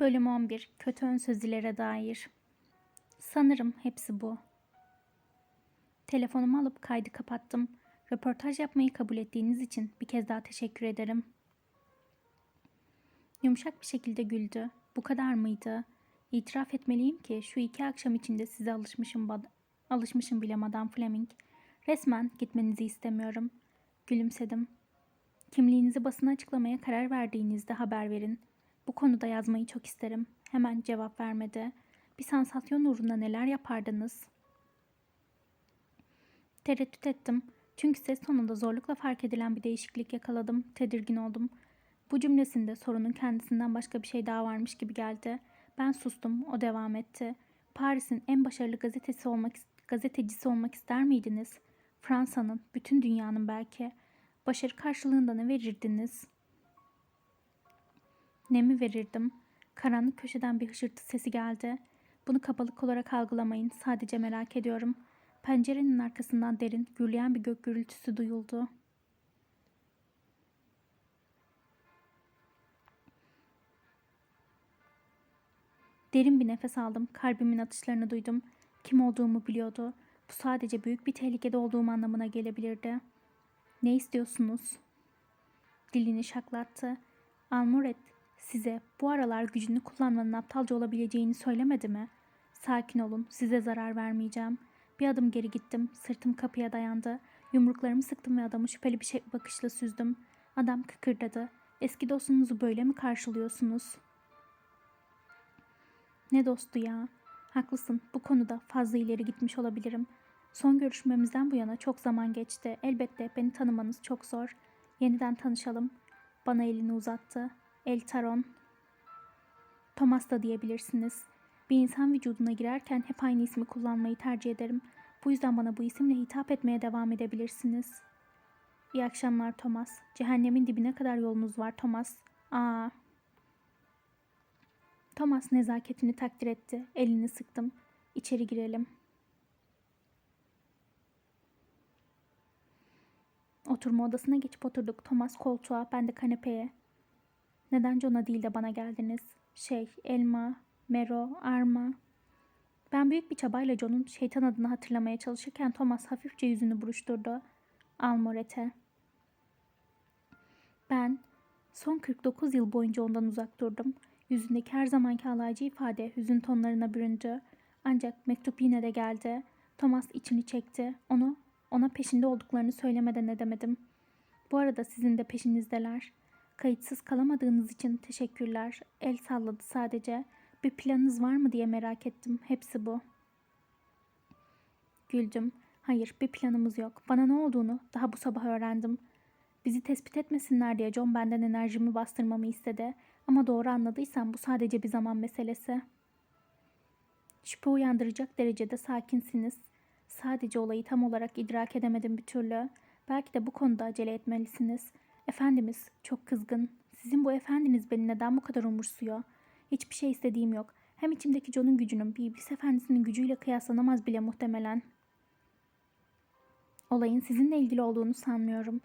Bölüm 11 Kötü ön sözlere dair Sanırım hepsi bu. Telefonumu alıp kaydı kapattım. Röportaj yapmayı kabul ettiğiniz için bir kez daha teşekkür ederim. Yumuşak bir şekilde güldü. Bu kadar mıydı? İtiraf etmeliyim ki şu iki akşam içinde size alışmışım, alışmışım bile Madame Fleming. Resmen gitmenizi istemiyorum. Gülümsedim. Kimliğinizi basına açıklamaya karar verdiğinizde haber verin. Bu konuda yazmayı çok isterim. Hemen cevap vermedi. Bir sansasyon uğruna neler yapardınız? Tereddüt ettim. Çünkü ses tonunda zorlukla fark edilen bir değişiklik yakaladım. Tedirgin oldum. Bu cümlesinde sorunun kendisinden başka bir şey daha varmış gibi geldi. Ben sustum, o devam etti. Paris'in en başarılı gazetesi olmak, gazetecisi olmak ister miydiniz? Fransa'nın, bütün dünyanın belki. Başarı karşılığında ne verirdiniz? Ne mi verirdim? Karanlık köşeden bir hışırtı sesi geldi. Bunu kabalık olarak algılamayın. Sadece merak ediyorum. Pencerenin arkasından derin, gürleyen bir gök gürültüsü duyuldu. Derin bir nefes aldım. Kalbimin atışlarını duydum. Kim olduğumu biliyordu. Bu sadece büyük bir tehlikede olduğum anlamına gelebilirdi. Ne istiyorsunuz? Dilini şaklattı. Almoret size bu aralar gücünü kullanmanın aptalca olabileceğini söylemedi mi? Sakin olun, size zarar vermeyeceğim. Bir adım geri gittim, sırtım kapıya dayandı. Yumruklarımı sıktım ve adamı şüpheli bir şey bakışla süzdüm. Adam kıkırdadı. Eski dostunuzu böyle mi karşılıyorsunuz? Ne dostu ya? Haklısın, bu konuda fazla ileri gitmiş olabilirim. Son görüşmemizden bu yana çok zaman geçti. Elbette beni tanımanız çok zor. Yeniden tanışalım. Bana elini uzattı. El Taron. Thomas da diyebilirsiniz. Bir insan vücuduna girerken hep aynı ismi kullanmayı tercih ederim. Bu yüzden bana bu isimle hitap etmeye devam edebilirsiniz. İyi akşamlar Thomas. Cehennemin dibine kadar yolunuz var Thomas. Aa. Thomas nezaketini takdir etti. Elini sıktım. İçeri girelim. Oturma odasına geçip oturduk. Thomas koltuğa, ben de kanepeye. Neden John'a değil de bana geldiniz? Şey, Elma, Mero, Arma. Ben büyük bir çabayla John'un şeytan adını hatırlamaya çalışırken Thomas hafifçe yüzünü buruşturdu. Almorete. Ben son 49 yıl boyunca ondan uzak durdum. Yüzündeki her zamanki alaycı ifade hüzün tonlarına büründü. Ancak mektup yine de geldi. Thomas içini çekti. Onu, ona peşinde olduklarını söylemeden edemedim. Bu arada sizin de peşinizdeler. Kayıtsız kalamadığınız için teşekkürler. El salladı sadece. Bir planınız var mı diye merak ettim. Hepsi bu. Güldüm. Hayır, bir planımız yok. Bana ne olduğunu daha bu sabah öğrendim. Bizi tespit etmesinler diye John benden enerjimi bastırmamı istedi. Ama doğru anladıysam bu sadece bir zaman meselesi. Şüphe uyandıracak derecede sakinsiniz. Sadece olayı tam olarak idrak edemedim bir türlü. Belki de bu konuda acele etmelisiniz. Efendimiz çok kızgın. Sizin bu efendiniz beni neden bu kadar umursuyor? Hiçbir şey istediğim yok. Hem içimdeki John'un gücünün bir iblis efendisinin gücüyle kıyaslanamaz bile muhtemelen. Olayın sizinle ilgili olduğunu sanmıyorum.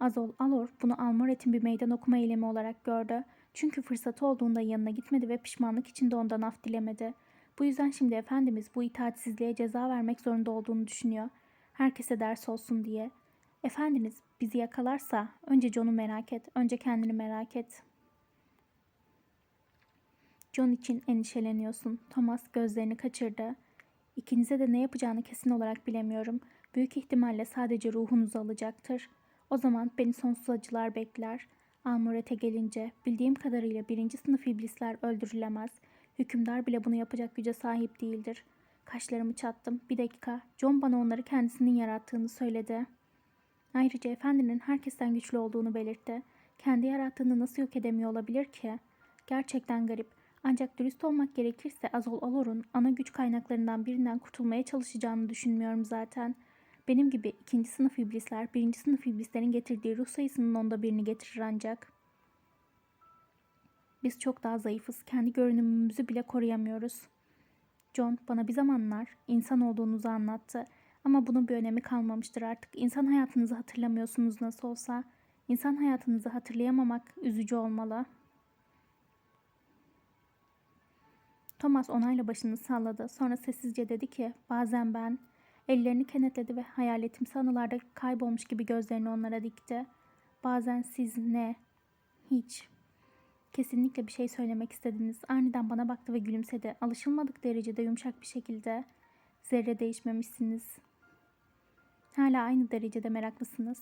Azol Alor bunu Almoret'in bir meydan okuma eylemi olarak gördü. Çünkü fırsatı olduğunda yanına gitmedi ve pişmanlık içinde ondan af dilemedi. Bu yüzden şimdi Efendimiz bu itaatsizliğe ceza vermek zorunda olduğunu düşünüyor. Herkese ders olsun diye. Efendiniz bizi yakalarsa önce John'u merak et, önce kendini merak et. John için endişeleniyorsun. Thomas gözlerini kaçırdı. İkinize de ne yapacağını kesin olarak bilemiyorum. Büyük ihtimalle sadece ruhunuzu alacaktır. O zaman beni sonsuz acılar bekler. Almuret'e gelince bildiğim kadarıyla birinci sınıf iblisler öldürülemez. Hükümdar bile bunu yapacak güce sahip değildir. Kaşlarımı çattım. Bir dakika. John bana onları kendisinin yarattığını söyledi. Ayrıca efendinin herkesten güçlü olduğunu belirtti. Kendi yarattığını nasıl yok edemiyor olabilir ki? Gerçekten garip. Ancak dürüst olmak gerekirse Azol Alor'un ana güç kaynaklarından birinden kurtulmaya çalışacağını düşünmüyorum zaten. Benim gibi ikinci sınıf iblisler, birinci sınıf iblislerin getirdiği ruh sayısının onda birini getirir ancak. Biz çok daha zayıfız. Kendi görünümümüzü bile koruyamıyoruz. John bana bir zamanlar insan olduğunuzu anlattı. Ama bunun bir önemi kalmamıştır artık. İnsan hayatınızı hatırlamıyorsunuz nasıl olsa. İnsan hayatınızı hatırlayamamak üzücü olmalı. Thomas onayla başını salladı. Sonra sessizce dedi ki bazen ben... Ellerini kenetledi ve hayaletimsi anılarda kaybolmuş gibi gözlerini onlara dikti. Bazen siz ne? Hiç. Kesinlikle bir şey söylemek istediniz. Aniden bana baktı ve gülümsedi. Alışılmadık derecede yumuşak bir şekilde. Zerre değişmemişsiniz. Hala aynı derecede meraklısınız.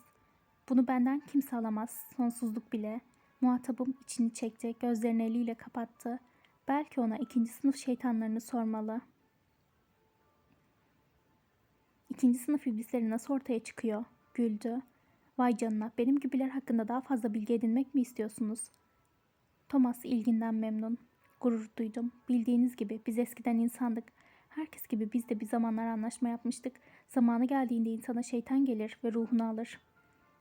Bunu benden kimse alamaz. Sonsuzluk bile. Muhatabım içini çekti. Gözlerini eliyle kapattı. Belki ona ikinci sınıf şeytanlarını sormalı. İkinci sınıf iblisleri nasıl ortaya çıkıyor? Güldü. Vay canına benim gibiler hakkında daha fazla bilgi edinmek mi istiyorsunuz? Thomas ilginden memnun. Gurur duydum. Bildiğiniz gibi biz eskiden insandık. Herkes gibi biz de bir zamanlar anlaşma yapmıştık. Zamanı geldiğinde insana şeytan gelir ve ruhunu alır.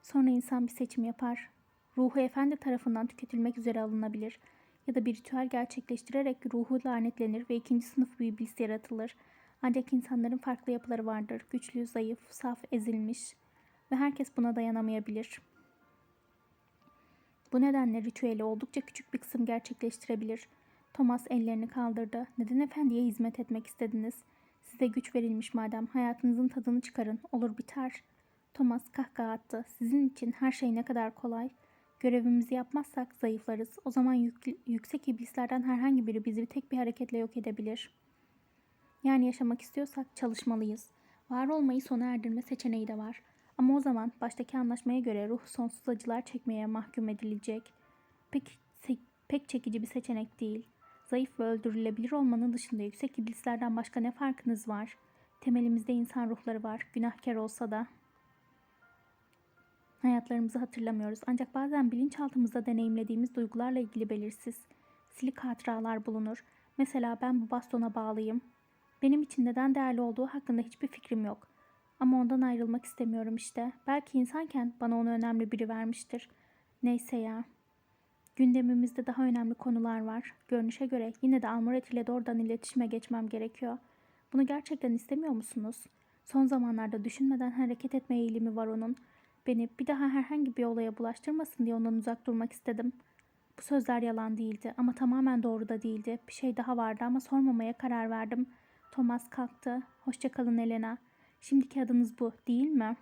Sonra insan bir seçim yapar. Ruhu efendi tarafından tüketilmek üzere alınabilir. Ya da bir ritüel gerçekleştirerek ruhu lanetlenir ve ikinci sınıf bir iblis yaratılır. Ancak insanların farklı yapıları vardır. Güçlü, zayıf, saf, ezilmiş. Ve herkes buna dayanamayabilir. Bu nedenle ritüeli oldukça küçük bir kısım gerçekleştirebilir. Thomas ellerini kaldırdı. Neden efendiye hizmet etmek istediniz? Size güç verilmiş madem hayatınızın tadını çıkarın. Olur biter. Thomas kahkaha attı. Sizin için her şey ne kadar kolay. Görevimizi yapmazsak zayıflarız. O zaman yük, yüksek iblislerden herhangi biri bizi tek bir hareketle yok edebilir. Yani yaşamak istiyorsak çalışmalıyız. Var olmayı sona erdirme seçeneği de var. Ama o zaman baştaki anlaşmaya göre ruh sonsuz acılar çekmeye mahkum edilecek. Pek, pek çekici bir seçenek değil. Zayıf ve öldürülebilir olmanın dışında yüksek iblislerden başka ne farkınız var? Temelimizde insan ruhları var, günahkar olsa da. Hayatlarımızı hatırlamıyoruz ancak bazen bilinçaltımızda deneyimlediğimiz duygularla ilgili belirsiz, silik hatıralar bulunur. Mesela ben bu bastona bağlıyım. Benim için neden değerli olduğu hakkında hiçbir fikrim yok. Ama ondan ayrılmak istemiyorum işte. Belki insanken bana onu önemli biri vermiştir. Neyse ya. Gündemimizde daha önemli konular var. Görünüşe göre yine de Almoret ile doğrudan iletişime geçmem gerekiyor. Bunu gerçekten istemiyor musunuz? Son zamanlarda düşünmeden hareket etme eğilimi var onun. Beni bir daha herhangi bir olaya bulaştırmasın diye ondan uzak durmak istedim. Bu sözler yalan değildi ama tamamen doğru da değildi. Bir şey daha vardı ama sormamaya karar verdim. Thomas kalktı. Hoşçakalın Elena. Şimdiki adınız bu değil mi?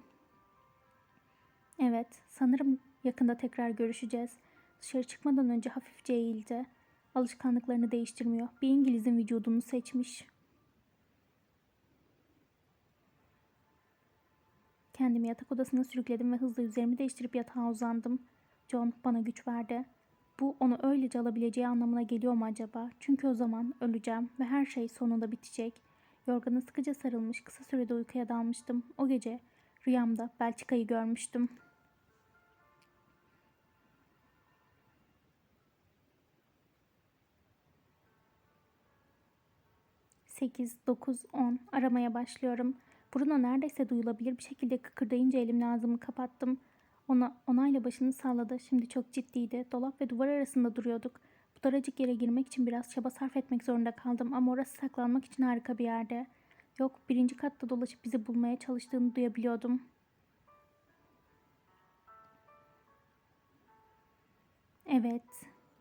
Evet, sanırım yakında tekrar görüşeceğiz. Dışarı çıkmadan önce hafifçe eğildi. Alışkanlıklarını değiştirmiyor. Bir İngiliz'in vücudunu seçmiş. Kendimi yatak odasına sürükledim ve hızla üzerimi değiştirip yatağa uzandım. John bana güç verdi. Bu onu öylece alabileceği anlamına geliyor mu acaba? Çünkü o zaman öleceğim ve her şey sonunda bitecek. Yorgana sıkıca sarılmış kısa sürede uykuya dalmıştım. O gece rüyamda Belçika'yı görmüştüm. Sekiz, dokuz, on. Aramaya başlıyorum. Bruno neredeyse duyulabilir bir şekilde kıkırdayınca elimle ağzımı kapattım. Ona onayla başını salladı. Şimdi çok ciddiydi. Dolap ve duvar arasında duruyorduk. Bu daracık yere girmek için biraz çaba sarf etmek zorunda kaldım ama orası saklanmak için harika bir yerde. Yok birinci katta dolaşıp bizi bulmaya çalıştığını duyabiliyordum. Evet.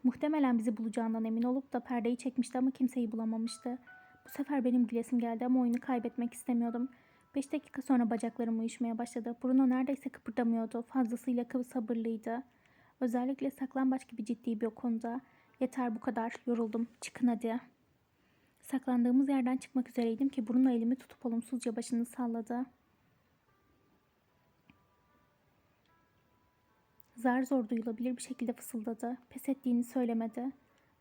Muhtemelen bizi bulacağından emin olup da perdeyi çekmişti ama kimseyi bulamamıştı. Bu sefer benim gülesim geldi ama oyunu kaybetmek istemiyordum. Beş dakika sonra bacaklarım uyuşmaya başladı. Bruno neredeyse kıpırdamıyordu. Fazlasıyla sabırlıydı. Özellikle saklambaç gibi ciddi bir konuda. Yeter bu kadar. Yoruldum. Çıkın hadi. Saklandığımız yerden çıkmak üzereydim ki Bruno elimi tutup olumsuzca başını salladı. Zar zor duyulabilir bir şekilde fısıldadı. Pes ettiğini söylemedi.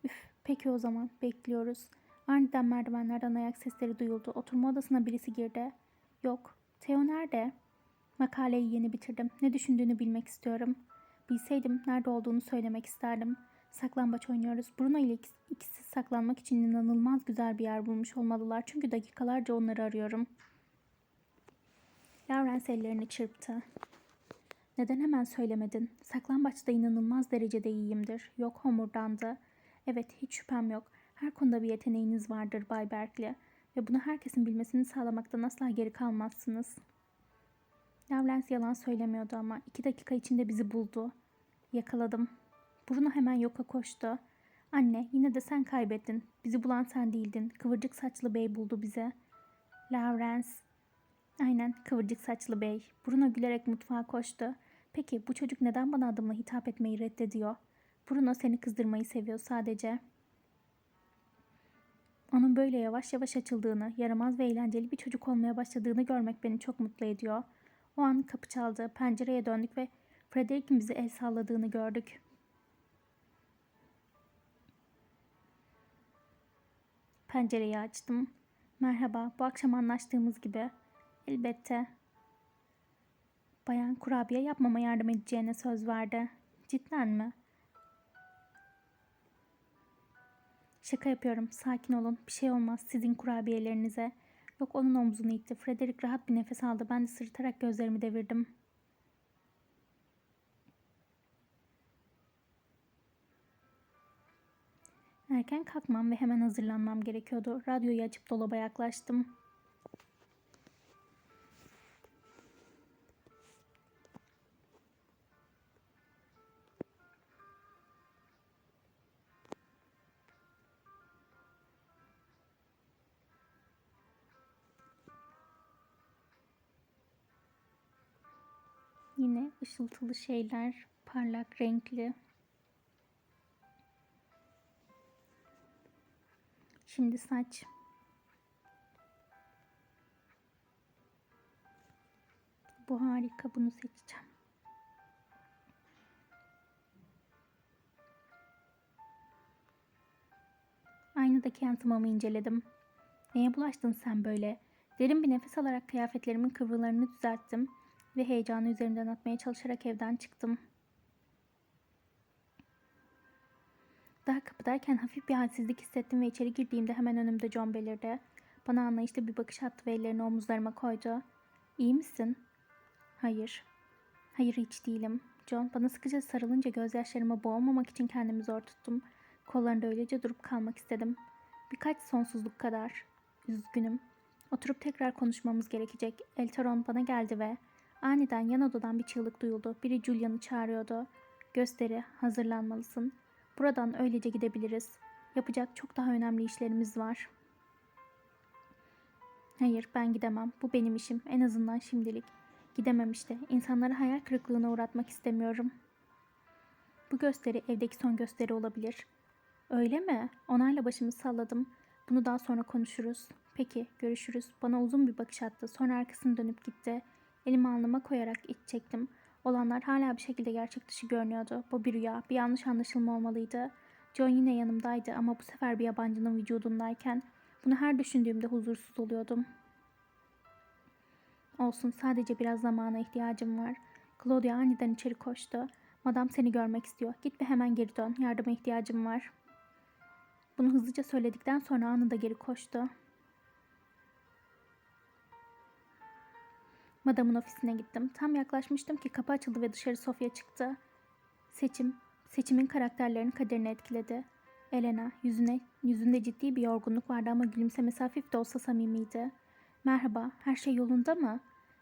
Üf, peki o zaman bekliyoruz. Aniden merdivenlerden ayak sesleri duyuldu. Oturma odasına birisi girdi. Yok. Theo nerede? Makaleyi yeni bitirdim. Ne düşündüğünü bilmek istiyorum. Bilseydim nerede olduğunu söylemek isterdim. Saklambaç oynuyoruz. Bruno ile ikisi saklanmak için inanılmaz güzel bir yer bulmuş olmalılar. Çünkü dakikalarca onları arıyorum. Lawrence ellerini çırptı. Neden hemen söylemedin? Saklambaçta inanılmaz derecede iyiyimdir. Yok homurdandı. Evet hiç şüphem yok. Her konuda bir yeteneğiniz vardır Bay Berkeley. Ve bunu herkesin bilmesini sağlamaktan asla geri kalmazsınız. Lawrence yalan söylemiyordu ama iki dakika içinde bizi buldu. Yakaladım. Bruno hemen yoka koştu. Anne yine de sen kaybettin. Bizi bulan sen değildin. Kıvırcık saçlı bey buldu bize. Lawrence. Aynen kıvırcık saçlı bey. Bruno gülerek mutfağa koştu. Peki bu çocuk neden bana adımla hitap etmeyi reddediyor? Bruno seni kızdırmayı seviyor sadece. Onun böyle yavaş yavaş açıldığını, yaramaz ve eğlenceli bir çocuk olmaya başladığını görmek beni çok mutlu ediyor. O an kapı çaldı, pencereye döndük ve Frederick'in bize el salladığını gördük. Pencereyi açtım. Merhaba, bu akşam anlaştığımız gibi. Elbette. Bayan kurabiye yapmama yardım edeceğine söz verdi. Cidden mi? Şaka yapıyorum. Sakin olun. Bir şey olmaz sizin kurabiyelerinize. Yok onun omzunu itti. Frederick rahat bir nefes aldı. Ben de sırıtarak gözlerimi devirdim. Erken kalkmam ve hemen hazırlanmam gerekiyordu. Radyoyu açıp dolaba yaklaştım. Yine ışıltılı şeyler, parlak renkli. Şimdi saç. Bu harika, bunu seçeceğim. Aynadaki yansımamı inceledim. Neye bulaştın sen böyle? Derin bir nefes alarak kıyafetlerimin kıvrılarını düzelttim ve heyecanı üzerimden atmaya çalışarak evden çıktım. Daha kapıdayken hafif bir halsizlik hissettim ve içeri girdiğimde hemen önümde John belirdi. Bana anlayışlı bir bakış attı ve ellerini omuzlarıma koydu. İyi misin? Hayır. Hayır hiç değilim. John bana sıkıca sarılınca gözyaşlarıma boğulmamak için kendimi zor tuttum. Kollarında öylece durup kalmak istedim. Birkaç sonsuzluk kadar. Üzgünüm. Oturup tekrar konuşmamız gerekecek. Eltaron bana geldi ve aniden yan odadan bir çığlık duyuldu. Biri Julian'ı çağırıyordu. Gösteri, hazırlanmalısın. Buradan öylece gidebiliriz. Yapacak çok daha önemli işlerimiz var. Hayır, ben gidemem. Bu benim işim. En azından şimdilik. Gidemem işte. İnsanları hayal kırıklığına uğratmak istemiyorum. Bu gösteri evdeki son gösteri olabilir. Öyle mi? Onayla başımı salladım. Bunu daha sonra konuşuruz. Peki, görüşürüz. Bana uzun bir bakış attı. Sonra arkasını dönüp gitti. Elimi alnıma koyarak iç çektim. Olanlar hala bir şekilde gerçek dışı görünüyordu. Bu bir rüya, bir yanlış anlaşılma olmalıydı. John yine yanımdaydı ama bu sefer bir yabancının vücudundayken bunu her düşündüğümde huzursuz oluyordum. Olsun sadece biraz zamana ihtiyacım var. Claudia aniden içeri koştu. Madam seni görmek istiyor. Git ve hemen geri dön. Yardıma ihtiyacım var. Bunu hızlıca söyledikten sonra anında geri koştu. Madamın ofisine gittim. Tam yaklaşmıştım ki kapı açıldı ve dışarı Sofya çıktı. Seçim, seçimin karakterlerin kaderini etkiledi. Elena, yüzüne, yüzünde ciddi bir yorgunluk vardı ama gülümsemesi hafif de olsa samimiydi. Merhaba, her şey yolunda mı?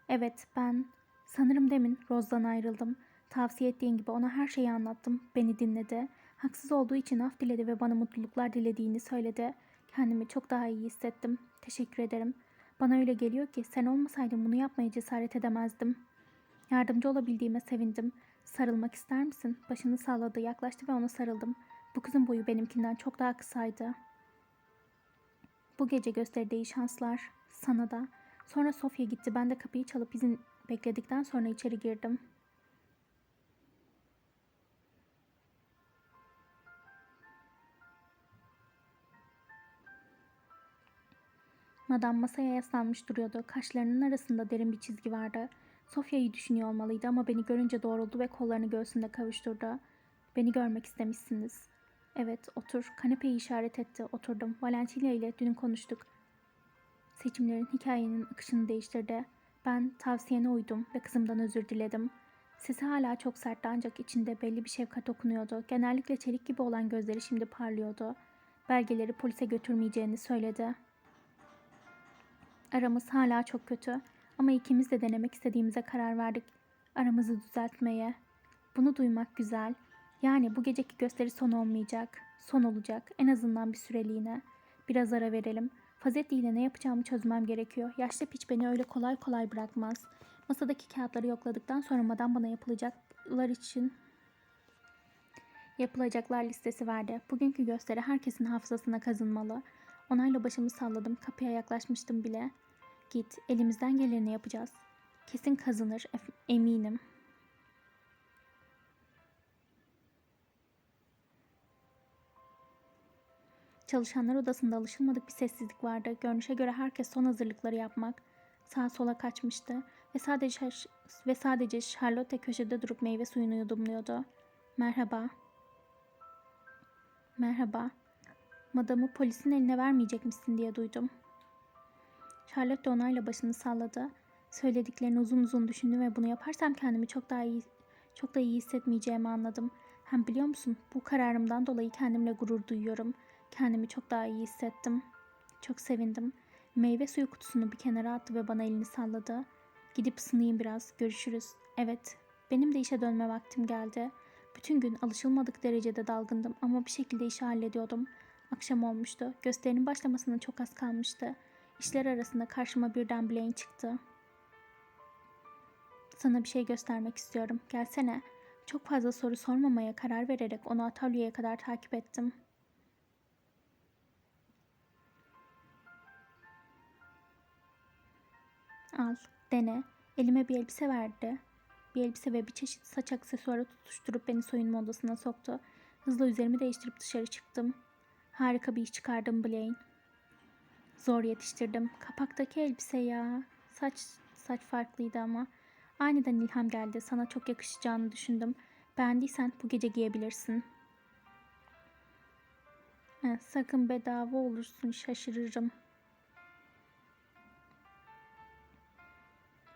Evet, ben... Sanırım demin Rose'dan ayrıldım. Tavsiye ettiğin gibi ona her şeyi anlattım. Beni dinledi. Haksız olduğu için af diledi ve bana mutluluklar dilediğini söyledi. Kendimi çok daha iyi hissettim. Teşekkür ederim. Bana öyle geliyor ki sen olmasaydın bunu yapmaya cesaret edemezdim. Yardımcı olabildiğime sevindim. Sarılmak ister misin? Başını salladı, yaklaştı ve ona sarıldım. Bu kızın boyu benimkinden çok daha kısaydı. Bu gece gösteride iyi şanslar. Sana da. Sonra Sofya gitti. Ben de kapıyı çalıp izin bekledikten sonra içeri girdim. Madam masaya yaslanmış duruyordu. Kaşlarının arasında derin bir çizgi vardı. Sofya'yı düşünüyor olmalıydı ama beni görünce doğruldu ve kollarını göğsünde kavuşturdu. Beni görmek istemişsiniz. Evet, otur. Kanepeyi işaret etti. Oturdum. Valentina ile dün konuştuk. Seçimlerin hikayenin akışını değiştirdi. Ben tavsiyene uydum ve kızımdan özür diledim. Sesi hala çok sertti ancak içinde belli bir şefkat okunuyordu. Genellikle çelik gibi olan gözleri şimdi parlıyordu. Belgeleri polise götürmeyeceğini söyledi. Aramız hala çok kötü ama ikimiz de denemek istediğimize karar verdik. Aramızı düzeltmeye. Bunu duymak güzel. Yani bu geceki gösteri son olmayacak. Son olacak. En azından bir süreliğine. Biraz ara verelim. Fazetti ile ne yapacağımı çözmem gerekiyor. Yaşlı piç beni öyle kolay kolay bırakmaz. Masadaki kağıtları yokladıktan sonra madam bana yapılacaklar için yapılacaklar listesi verdi. Bugünkü gösteri herkesin hafızasına kazınmalı. Onayla başımı salladım. Kapıya yaklaşmıştım bile. Git, elimizden geleni yapacağız. Kesin kazanır, eminim. Çalışanlar odasında alışılmadık bir sessizlik vardı. Görünüşe göre herkes son hazırlıkları yapmak, sağa sola kaçmıştı ve sadece ve sadece Charlotte köşede durup meyve suyunu yudumluyordu. Merhaba. Merhaba. Madamı polisin eline vermeyecek misin diye duydum. Charlotte onayla başını salladı. Söylediklerini uzun uzun düşündüm ve bunu yaparsam kendimi çok daha iyi çok da iyi hissetmeyeceğimi anladım. Hem biliyor musun bu kararımdan dolayı kendimle gurur duyuyorum. Kendimi çok daha iyi hissettim. Çok sevindim. Meyve suyu kutusunu bir kenara attı ve bana elini salladı. Gidip ısınayım biraz. Görüşürüz. Evet. Benim de işe dönme vaktim geldi. Bütün gün alışılmadık derecede dalgındım ama bir şekilde işi hallediyordum. Akşam olmuştu. Gösterinin başlamasına çok az kalmıştı. İşler arasında karşıma birden Blaine çıktı. Sana bir şey göstermek istiyorum. Gelsene. Çok fazla soru sormamaya karar vererek onu atölyeye kadar takip ettim. Al, dene. Elime bir elbise verdi. Bir elbise ve bir çeşit saç aksesuarı tutuşturup beni soyunma odasına soktu. Hızla üzerimi değiştirip dışarı çıktım. Harika bir iş çıkardım Blaine. Zor yetiştirdim. Kapaktaki elbise ya. Saç saç farklıydı ama. Aniden ilham geldi. Sana çok yakışacağını düşündüm. Beğendiysen bu gece giyebilirsin. Sakın bedava olursun şaşırırım.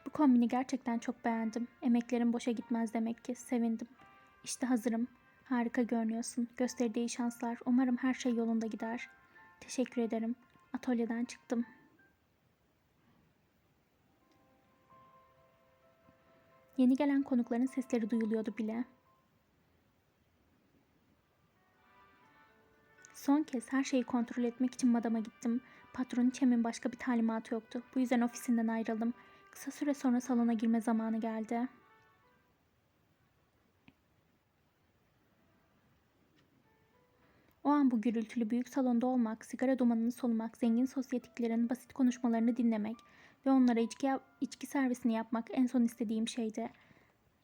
Bu kombini gerçekten çok beğendim. Emeklerim boşa gitmez demek ki. Sevindim. İşte hazırım. Harika görünüyorsun. Gösteride iyi şanslar. Umarım her şey yolunda gider. Teşekkür ederim. Atölyeden çıktım. Yeni gelen konukların sesleri duyuluyordu bile. Son kez her şeyi kontrol etmek için madama gittim. Patron Çem'in başka bir talimatı yoktu. Bu yüzden ofisinden ayrıldım. Kısa süre sonra salona girme zamanı geldi. Bu gürültülü büyük salonda olmak, sigara dumanını solumak, zengin sosyetiklerin basit konuşmalarını dinlemek ve onlara içki, içki servisini yapmak en son istediğim şeydi.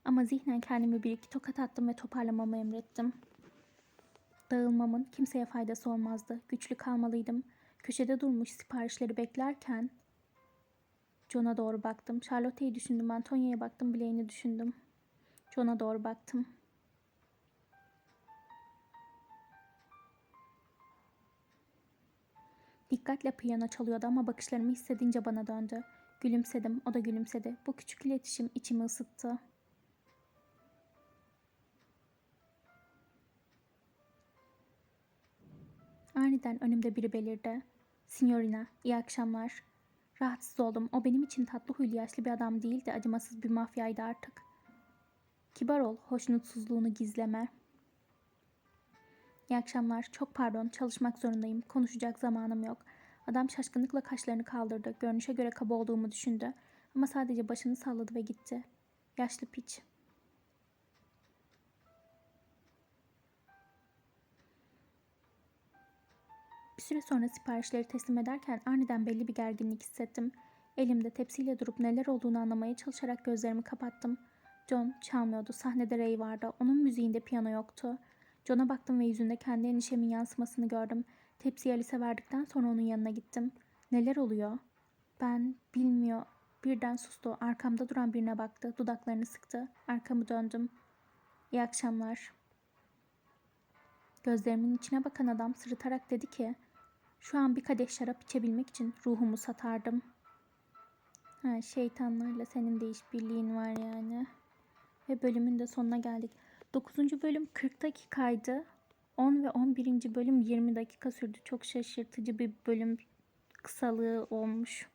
Ama zihnen kendimi bir iki tokat attım ve toparlamamı emrettim. Dağılmamın kimseye faydası olmazdı. Güçlü kalmalıydım. Köşede durmuş siparişleri beklerken John'a doğru baktım. Charlotte'yi düşündüm. Antonia'ya baktım. Blaine'i düşündüm. John'a doğru baktım. Dikkatle piyano çalıyordu ama bakışlarımı hissedince bana döndü. Gülümsedim, o da gülümsedi. Bu küçük iletişim içimi ısıttı. Aniden önümde biri belirdi. Signorina, iyi akşamlar. Rahatsız oldum. O benim için tatlı huylu yaşlı bir adam değildi. Acımasız bir mafyaydı artık. Kibar ol, hoşnutsuzluğunu gizleme. İyi akşamlar. Çok pardon. Çalışmak zorundayım. Konuşacak zamanım yok. Adam şaşkınlıkla kaşlarını kaldırdı. Görünüşe göre kaba olduğumu düşündü. Ama sadece başını salladı ve gitti. Yaşlı piç. Bir süre sonra siparişleri teslim ederken aniden belli bir gerginlik hissettim. Elimde tepsiyle durup neler olduğunu anlamaya çalışarak gözlerimi kapattım. John çalmıyordu. Sahnede Ray vardı. Onun müziğinde piyano yoktu. John'a baktım ve yüzünde kendi endişemin yansımasını gördüm. Tepsiyi Alice'e verdikten sonra onun yanına gittim. Neler oluyor? Ben bilmiyor. Birden sustu. Arkamda duran birine baktı. Dudaklarını sıktı. Arkamı döndüm. İyi akşamlar. Gözlerimin içine bakan adam sırıtarak dedi ki şu an bir kadeh şarap içebilmek için ruhumu satardım. Ha, şeytanlarla senin de işbirliğin var yani. Ve bölümün de sonuna geldik. 9. bölüm 40 dakikaydı. 10 ve 11. bölüm 20 dakika sürdü. Çok şaşırtıcı bir bölüm kısalığı olmuş.